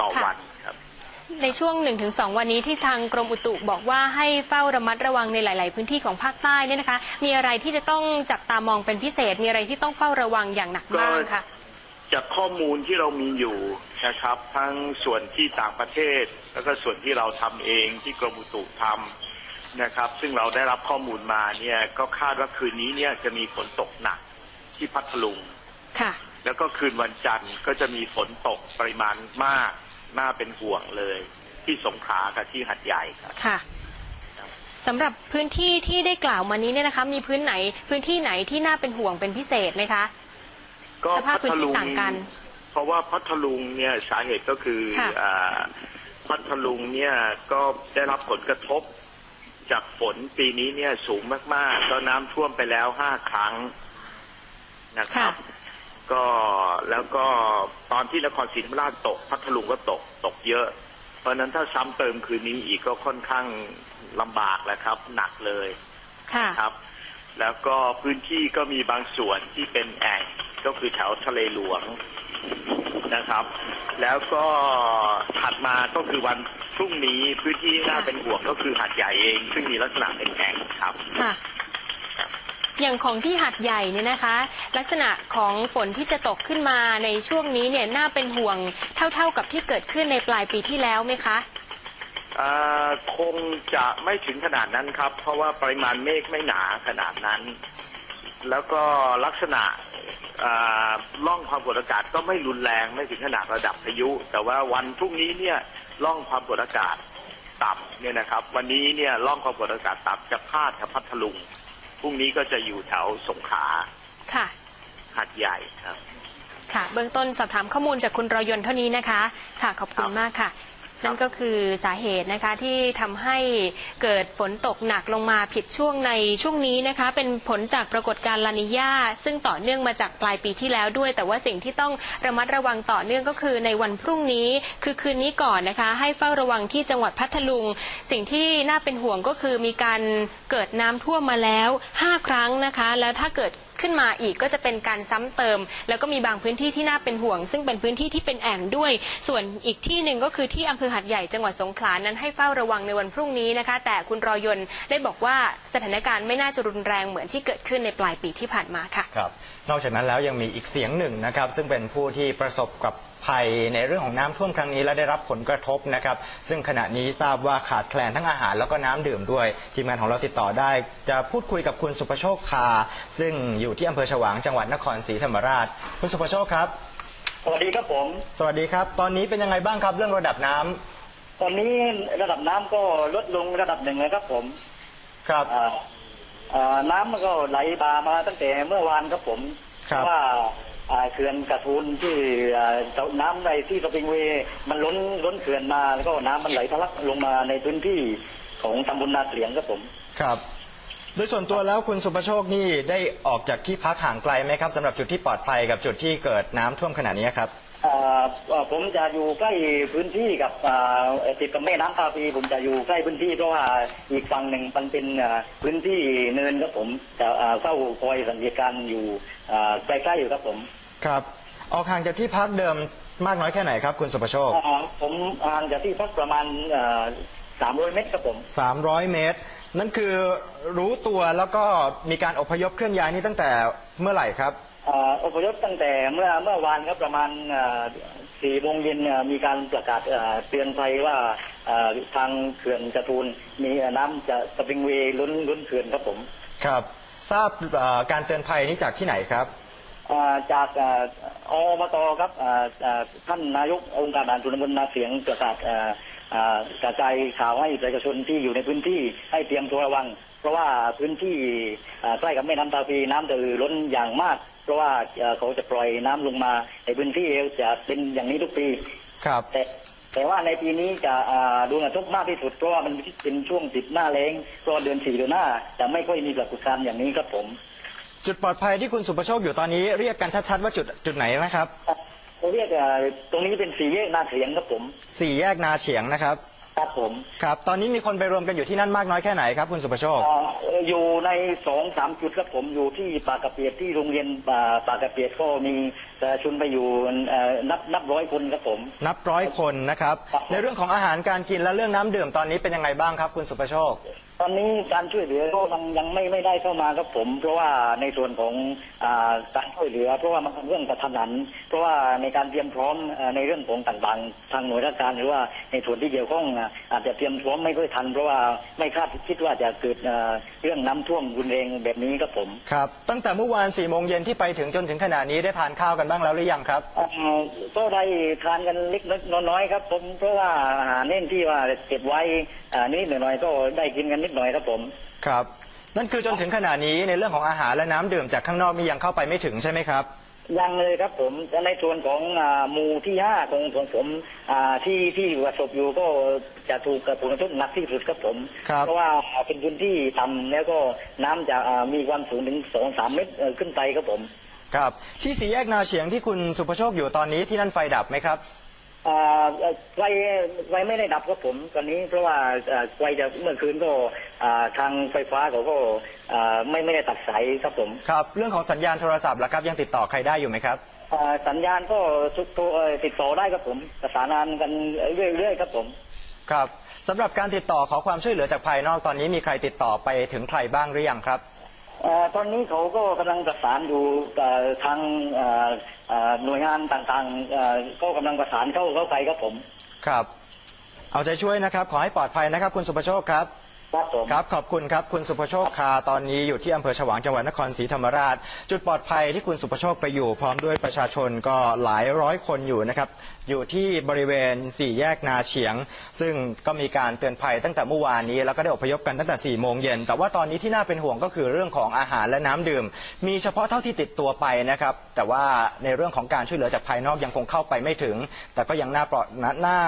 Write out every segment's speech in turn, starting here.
ต่อค่ะวันครับ ในช่วง 1-2 วันนี้ที่ทางกรมอุตุบอกว่าให้เฝ้าระมัดระวังในหลาย ๆ พื้นที่ของภาคใต้เนี่ยนะคะ มีอะไรที่จะต้องจับตามองเป็นพิเศษ มีอะไรที่ต้องเฝ้าระวังอย่างหนักบ้างคะจากข้อมูลที่เรามีอยู่นะครับ ทั้งส่วนที่ต่างประเทศ แล้วก็ส่วนที่เราทำเองที่กรมอุตุทำนะครับ ซึ่งเราได้รับข้อมูลมาเนี่ยก็คาดว่าคืนนี้เนี่ยจะมีฝนตกหนักที่พัทลุงค่ะ แล้วก็คืนวันจันทร์ก็จะมีฝนตกปริมาณมาก น่าเป็นห่วงเลยที่สงขลากับที่หัดใหญ่ครับ ค่ะครับสำหรับพื้นที่ที่ได้กล่าวมานี้เนี่ยนะคะ มีพื้นไหนพื้นที่ไหนที่น่าเป็นห่วงเป็นพิเศษไหมคะ ก็สภาพพื้นที่พัทลุต่างกัน เพราะว่าพัทลุงเนี่ยสาเหตุก็คือค่ะอ่าพัทลุงเนี่ยก็ได้รับผลกระทบจากฝนปีนี้เนี่ยสูงมาก ๆ ก็น้ำท่วมไปแล้วห้าครั้งนะครับ ก็ แล้วก็ตอนที่นครศรีธรรมราชตก พัทลุงก็ตกตกเยอะ เพราะฉะนั้นถ้าซ้ำเติมคืนนี้อีกก็ค่อนข้างลำบากแล้วครับ หนักเลยค่ะครับ แล้วก็พื้นที่ก็มีบางส่วนที่เป็นแอ่งก็คือแถวทะเลหลวงนะครับ แล้วก็ถัดมาก็คือวันพรุ่งนี้พื้นที่ที่น่าค่ะเป็นห่วงก็คือหัดใหญ่เอง ซึ่งมีลักษณะเป็นแอ่งครับค่ะ อย่างของที่หัดใหญ่เนี่ยนะคะ ลักษณะของฝนที่จะตกขึ้นมาในช่วงนี้เนี่ยน่าเป็นห่วงเท่า ๆกับที่เกิดขึ้นในปลายปีที่แล้วไหมคะอ่าคงจะไม่ถึงขนาดนั้นครับ เพราะว่าปริมาณเมฆไม่หนาขนาดนั้น แล้วก็ลักษณะล่องความกดอากาศก็ไม่รุนแรงไม่ถึงขนาดระดับพายุ แต่ว่าวันพรุ่งนี้เนี่ยล่องความกดอากาศต่ำเนี่ยนะครับ วันนี้เนี่ยล่องความกดอากาศต่ำจะพาดกับพัทลุง พรุ่งนี้ก็จะอยู่แถวสงขลาค่ะ หัดใหญ่ครับ ค่ะ เบื้องต้นสอบถามข้อมูลจากคุณรอยยนต์เท่านี้นะคะ ค่ะ ขอบคุณครับมากค่ะ นั่นก็คือสาเหตุนะคะที่ทำให้เกิดฝนตกหนักลงมาผิดช่วงในช่วงนี้นะคะ เป็นผลจากปรากฏการณ์ลานิญาซึ่งต่อเนื่องมาจากปลายปีที่แล้วด้วย แต่ว่าสิ่งที่ต้องระมัดระวังต่อเนื่องก็คือในวันพรุ่งนี้ คือคืนนี้ก่อนนะคะ ให้เฝ้าระวังที่จังหวัดพัทลุง สิ่งที่น่าเป็นห่วงก็คือมีการเกิดน้ำท่วมมาแล้ว 5 ครั้งนะคะ แล้วถ้าเกิด ขึ้นมาอีกก็จะเป็นการซ้ำเติม แล้วก็มีบางพื้นที่ที่น่าเป็นห่วง ซึ่งเป็นพื้นที่ที่เป็นแอ่งด้วย ส่วนอีกที่หนึ่งก็คือที่อำเภอหัดใหญ่จังหวัดสงขลานั้นให้เฝ้าระวังในวันพรุ่งนี้นะคะ แต่คุณรอยน์ได้บอกว่าสถานการณ์ไม่น่าจะรุนแรงเหมือนที่เกิดขึ้นในปลายปีที่ผ่านมาค่ะครับ นอกจากนั้นแล้วยังมีอีกเสียงหนึ่งนะครับ ซึ่งเป็นผู้ที่ประสบกับภัยในเรื่องของน้ำท่วมครั้งนี้และได้รับผลกระทบนะครับ ซึ่งขณะนี้ทราบว่าขาดแคลนทั้งอาหารแล้วก็น้ำดื่มด้วย ทีมงานของเราติดต่อได้ จะพูดคุยกับคุณสุภโชคคา ซึ่งอยู่ที่อำเภอฉวางจังหวัดนครศรีธรรมราช คุณสุภโชคครับ สวัสดีครับผม สวัสดีครับ ตอนนี้เป็นยังไงบ้างครับเรื่องระดับน้ำตอนนี้ระดับน้ำก็ลดลงระดับหนึ่งนะครับผม ครับอ่าอ่า น้ำมันก็ไหลบามาตั้งแต่เมื่อวานครับผมครับเพาะว่าอ่าเขื่อนกระทูลที่อ่าน้ำในที่สปริงเวย์มันล้นล้นเขื่อนมาแล้วก็น้ำมันไหลทะลักลงมาในพื้นที่ของตำบลนาเกลียงครับผม ครับ โดยส่วนตัวแล้วคุณสุภโชคนี่ได้ออกจากที่พักห่างไกลไหมครับสำหรับจุดที่ปลอดภัยกับจุดที่เกิดน้ำท่วมขนาดนี้ครับ อ่าอ่าผมจะอยู่ใกล้พื้นที่กับอ่าติดกับแม่น้ำตาปีผมจะอยู่ใกล้พื้นที่เพราะว่าอีกฝั่งหนึ่งมันเป็นอ่าพื้นที่เนินครับผมจะอ่าเฝ้าคอยสังเกตการณ์อยู่อ่าใกล้ๆอยู่ครับผมครับ ออกห่างจากที่พักเดิมมากน้อยแค่ไหนครับ คุณสุภโชค อ่าผมห่างจากที่พักประมาณสา มร้อยเมตรครับผม 300 เมตร นั่นคือรู้ตัวแล้วก็มีการอพยพเคลื่อนย้ายนี่ตั้งแต่เมื่อไหร่ครับอ่าอพยพตั้งแต่เมื่อเมื่อวานครับประมาณสี่โมงเย็นอ่ามีการประกาศอ่าเตือนภัยว่าอ่าทางเขื่อนกระทูลมีน้ำจะสปริงเวย์ล้นล้นเขื่อนครับผม ครับ ทราบเอ่อการเตือนภัยนี้จากที่ไหนครับอ่าจากอ่าอบตครับอ่าอ่าท่านนายกองค์การบริหารส่วนตำบลนาเสียงประกาศอ่าอ่า กระจายข่าวให้ประชาชนที่อยู่ในพื้นที่ให้เตรียมตัวระวัง เพราะว่าพื้นที่อ่าใกล้กับแม่น้ำตาปีน้ำจะล้นอย่างมาก เพราะว่าอ่าเขาจะปล่อยน้ำลงมาในพื้นที่จะเป็นอย่างนี้ทุกปีครับแต่แต่ว่าในปีนี้จะอ่าโดนกระทบมากที่สุดเพราะว่ามันเป็นช่วงติดหน้าแล้งเพราะว่าเดือนสี่เดือนหน้าจะไม่ค่อยมีปรากฏการณ์อย่างนี้ครับผม จุดปลอดภัยที่คุณสุภโชคอยู่ตอนนี้เรียกกันชัดๆว่าจุดจุดไหนนะครับ เขาเรียกอ่าตรงนี้เป็นสี่แยกนาเสียงครับผมสี่แยกนาเฉียงนะครับ ครับผมครับ ตอนนี้มีคนไปรวมกันอยู่ที่นั่นมากน้อยแค่ไหนครับคุณสุประโชค เอ่ออยู่ในสองสามจุดครับผมอยู่ที่ปากกระเปียดที่โรงเรียนป่าปากกระเปียดก็มีประชาชนไปอยู่เอ่อนับนับร้อยคนครับผม นับร้อยคนนะครับ ครับ ในเรื่องของอาหารการกินและเรื่องน้ำดื่มตอนนี้เป็นยังไงบ้างครับ คุณสุประโชค ตอนนี้การช่วยเหลือก็ยังยังไม่ไม่ได้เข้ามาครับผม เพราะว่าในส่วนของอาการช่วยเหลือ เพราะว่ามันเป็นเรื่องกระทันหัน เพราะว่าในการเตรียมพร้อมเอ่อในเรื่องของต่างๆ ทางหน่วยราชการหรือว่าในส่วนที่เกี่ยวข้องอะอาจจะเตรียมพร้อมไม่ค่อยทัน เพราะว่าไม่คาดคิดว่าจะเกิดเอ่อเรื่องน้ำท่วมรุนแรงแบบนี้ครับผมครับ ตั้งแต่เมื่อวานสี่โมงเย็นที่ไปถึงจนถึงขณะนี้ได้ทานข้าวกันบ้างแล้วหรือยังครับเอ่อก็ได้ทานกันเล็กน้อยๆครับผมเพราะว่าอาหารเน่นที่ว่าเก็บไว้อ่านิดหน่อยๆก็ได้กินกันนิดหน่อยครับผม ครับ นั่นคือจนถึงขณะนี้ในเรื่องของอาหารและน้ำดื่มจากข้างนอกนี่ยังเข้าไปไม่ถึงใช่ไหมครับ ยังเลยครับผมแต่ในส่วนของอ่าหมู่ที่ห้าของของผมอ่าที่ที่ประสบอยู่ก็จะถูกกระผลกระทบหนักที่สุดครับผม ครับ เพราะว่าเป็นพื้นที่ต่ำแล้วก็น้ำจะอ่ามีความสูงถึงสองสามเมตรเอ่อขึ้นไปครับผม ครับ ที่สี่แยกนาเฉียงที่คุณสุประโชคอยู่ตอนนี้ที่นั่นไฟดับไหมครับอ่าเอ่อ ไฟไฟไม่ได้ดับครับผมตอนนี้เพราะว่าอ่าไฟจะเมื่อคืนก็อ่าทางไฟฟ้าเขาก็อ่าไม่ไม่ได้ตัดสายครับผมครับ เรื่องของสัญญาณโทรศัพท์ล่ะครับยังติดต่อใครได้อยู่ไหมครับอ่าสัญญาณก็ทุกตัวเอ่อติดต่อได้ครับผมประสานงานกันเรื่อยๆครับผมครับสำหรับการติดต่อขอความช่วยเหลือจากภายนอกตอนนี้มีใครติดต่อไปถึงใครบ้างหรือยังครับเอ่อ ตอนนี้เขาก็กำลังประสานอยู่เอ่อทางเอ่อเอ่อหน่วยงานต่างๆเอ่อก็กำลังประสานเข้าเข้าไปครับผม ครับ เอาใจช่วยนะครับ ขอให้ปลอดภัยนะครับ คุณสุประโชคครับครับผมครับขอบคุณครับคุณสุภโชคคาตอนนี้อยู่ที่อำเภอฉวางจังหวัดนครศรีธรรมราช จุดปลอดภัยที่คุณสุภโชคไปอยู่ พร้อมด้วยประชาชนก็หลายร้อยคนอยู่นะครับ อยู่ที่บริเวณสี่แยกนาเฉียง ซึ่งก็มีการเตือนภัยตั้งแต่เมื่อวานนี้ แล้วก็ได้อพยพกันตั้งแต่4ี่โมงเย็นแต่ว่าตอนนี้ที่น่าเป็นห่วงก็คือเรื่องของอาหารและน้ำดื่ม มีเฉพาะเท่าที่ติดตัวไปนะครับ แต่ว่าในเรื่องของการช่วยเหลือจากภายนอกยังคงเข้าไปไม่ถึง แต่ก็ยังน่าปลอดน่าน่า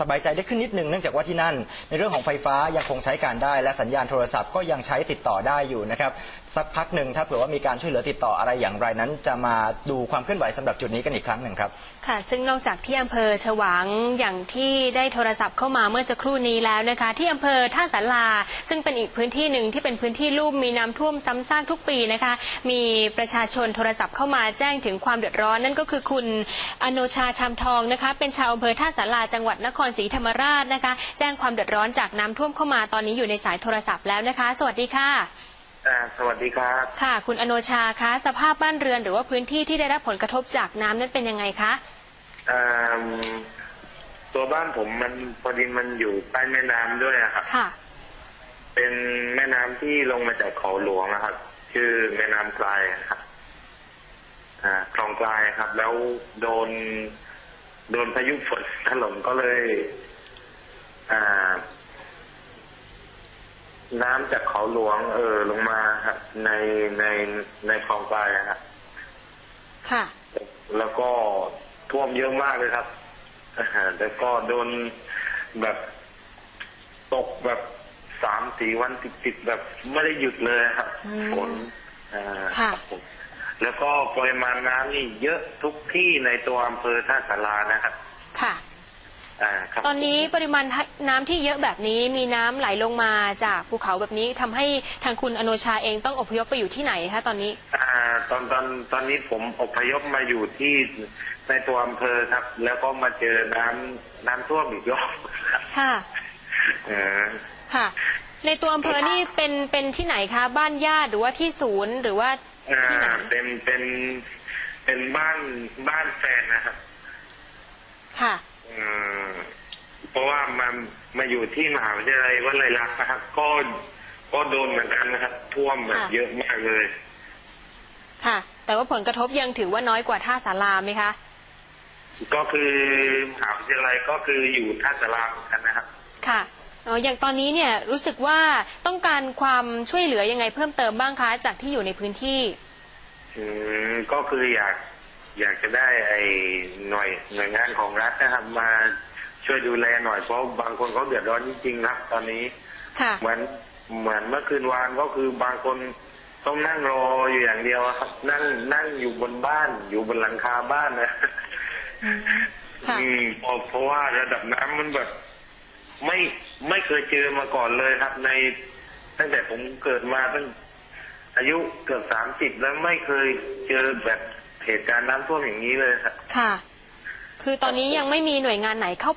สบายใจได้ขึ้นนิดนึงเนื่องจากว่าที่นั่น ในเรื่องของไฟฟ้ายังคงใช้การได้ และสัญญาณโทรศัพท์ก็ยังใช้ติดต่อได้อยู่นะครับสักพักหนึ่งถ้าเผื่อว่ามีการช่วยเหลือติดต่ออะไรอย่างไรนั้น จะมาดูความเคลื่อนไหวสำหรับจุดนี้กันอีกครั้งหนึ่งครับค่ะ ซึ่งนอกจากที่อำเภอฉวางอย่างที่ได้โทรศัพท์เข้ามาเมื่อสักครู่นี้แล้วนะคะ ที่อำเภอท่าสาราซึ่งเป็นอีกพื้นที่หนึ่งที่เป็นพื้นที่ลุ่มมีน้ำท่วมซ้ำซากทุกปีนะคะ มีประชาชนโทรศัพท์เข้ามาแจ้งถึงความเดือดร้อน นั่นก็คือคุณอโนชาชามทองนะคะ เป็นชาวอำเภอท่าสาราจังหวัดนครศรีธรรมราชนะคะ แจ้งความเดือดร้อนจากน้ำท่วมเข้ามาตอนนี้อยู่ในสายโทรศัพท์แล้วนะคะ สวัสดีค่ะอ่าสวัสดีครับ ค่ะ คุณอโนชาคะ สภาพบ้านเรือนหรือว่าพื้นที่ที่ได้รับผลกระทบจากน้ำนั้นเป็นยังไงคะอ่า ตัวบ้านผมมันพอดีมันอยู่ใต้แม่น้ำด้วยอะครับ ค่ะ เป็นแม่น้ำที่ลงมาจากเขาหลวงนะครับ ชื่อแม่น้ำกลายครับอ่าคลองกลายครับ แล้วโดน โดนพายุฝนถล่มก็เลย อ่า น้ำจากเขาหลวง เออ ลงมาครับในในในคลองกลายอะครับค่ะ แล้วก็ ท่วมเยอะมากเลยครับอ่าแล้วก็โดนแบบตกแบบสามสี่วันติดๆแบบไม่ได้หยุดเลยครับอืมฝนอ่าค่ะรับผมแล้วก็ปริมาณน้ำนี่เยอะทุกที่ในตัวอำเภอท่าสารานะครับค่ะอ่าครับตอนนี้ปริมาณน้ำที่เยอะแบบนี้มีน้ำไหลลงมาจากภูเขาแบบนี้ทำให้ทางคุณอโนชาเองต้องอพยพไปอยู่ที่ไหนคะตอนนี้อ่าตอนตอนตอนนี้ผมอพยพมาอยู่ที่ ในตัวอำเภอครับ แล้วก็มาเจอน้ำน้ำท่วมอีกรอบครับค่ะอ่าค่ะ ในตัวอำเภอนี่เป็นเป็นที่ไหนคะ บ้านญาติหรือว่าที่ศูนย์หรือว่าอ่าที่ไหนเป็นเป็นเป็นบ้านบ้านแฟนนะครับค่ะอืมเพราะว่ามามาอยู่ที่มหาวิทยาลัยวัดไรลักษณ์นะครับ ก็ก็โดนเหมือนกันนะครับ ท่วมแบบค่ะ เยอะมากเลย ค่ะ แต่ว่าผลกระทบยังถือว่าน้อยกว่าท่าสาราไหมคะ ก็คือมหาวิทยาลัยก็คืออยู่ท่าสาราเหมือนกันนะครับ ค่ะเอ่ออย่างตอนนี้เนี่ยรู้สึกว่าต้องการความช่วยเหลือยังไงเพิ่มเติมบ้างคะจากที่อยู่ในพื้นที่ อืมก็คืออยากอยากจะได้ไอ้หน่วยหน่วยงานของรัฐนะครับมาช่วยดูแลหน่อยเพราะบางคนเขาเดือดร้อนจริงๆครับ ตอนนี้ค่ะเหมือนเหมือนเมื่อคืนวานก็คือบางคนต้องนั่งรออยู่อย่างเดียวอะครับ นั่งนั่งอยู่บนบ้านอยู่บนหลังคาบ้านนะค่ะ อืมเพราะเพราะว่าระดับน้ำมันแบบ ไม่ไม่เคยเจอมาก่อนเลยครับ ในตั้งแต่ผมเกิดมาตั้งอายุเกือบสามสิบแล้วไม่เคยเจอแบบเหตุการณ์น้ำท่วมอย่างนี้เลยครับ ค่ะ คือตอนนี้ยังไม่มีหน่วยงานไหนเข้า